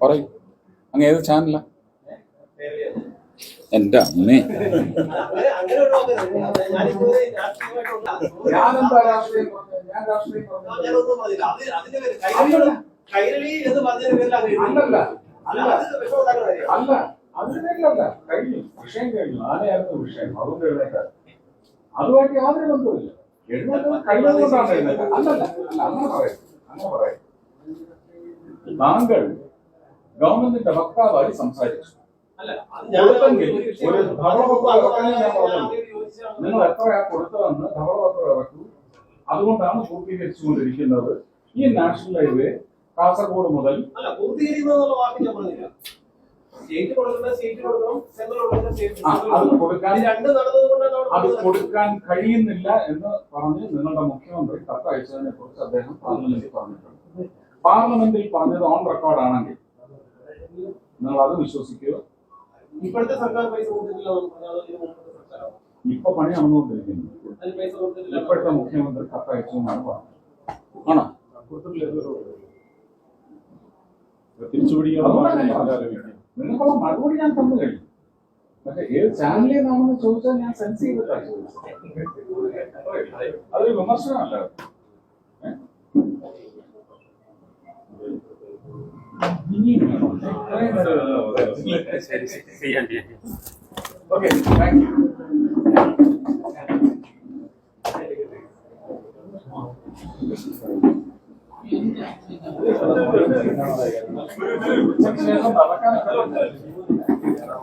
പറയൂ. അങ്ങ് ഏത് ചാനലാ? എന്റെ അമ്മേ. അല്ല, വിഷയം വിഷയം. അതുമായിട്ട് യാതൊരു ബന്ധവുമില്ല. പറയും താങ്കൾ ഗവൺമെന്റിന്റെ വക്താവായി സംസാരിച്ചു. ഒരു ധവളപത്രം ഇറക്കാനേ ഞാൻ പറഞ്ഞു. നിങ്ങൾ എത്രയാ കൊടുത്തതെന്ന് ധവളപത്രം ഇറക്കൂ അതുകൊണ്ടാണ് പൂർത്തീകരിച്ചുകൊണ്ടിരിക്കുന്നത് ഈ നാഷണൽ ഹൈവേ കാസർഗോഡ് മുതൽ അത്. കൊടുക്കാൻ കഴിയുന്നില്ല എന്ന് പറഞ്ഞ് നിങ്ങളുടെ മുഖ്യമന്ത്രി കത്തയച്ചതിനെ കുറിച്ച് അദ്ദേഹം പാർലമെന്റിൽ പറഞ്ഞിട്ടുണ്ട്. പാർലമെന്റിൽ പറഞ്ഞത് ഓൺ റെക്കോർഡ് ആണെങ്കിൽ നിങ്ങൾ അത് വിശ്വസിക്കുക. ഇപ്പോഴത്തെ സർക്കാർ പൈസ കൊടുത്തിട്ടില്ല. ഇപ്പൊ പണി നടന്നുകൊണ്ടിരിക്കുന്നു. ഇപ്പോഴത്തെ മുഖ്യമന്ത്രി കത്തയച്ചു എന്നാണ് പറഞ്ഞത്. ആണോ? നിങ്ങൾക്കുള്ള മറുപടി ഞാൻ തന്നു കഴിഞ്ഞു. പക്ഷെ ഏത് ചാനലിൽ നിന്നാണെന്ന് ചോദിച്ചാൽ ഞാൻ സെൻസ് ചെയ്തിട്ടാണ് ചോദിച്ചത് അതൊരു വിമർശനമല്ല. Oke. Thank you.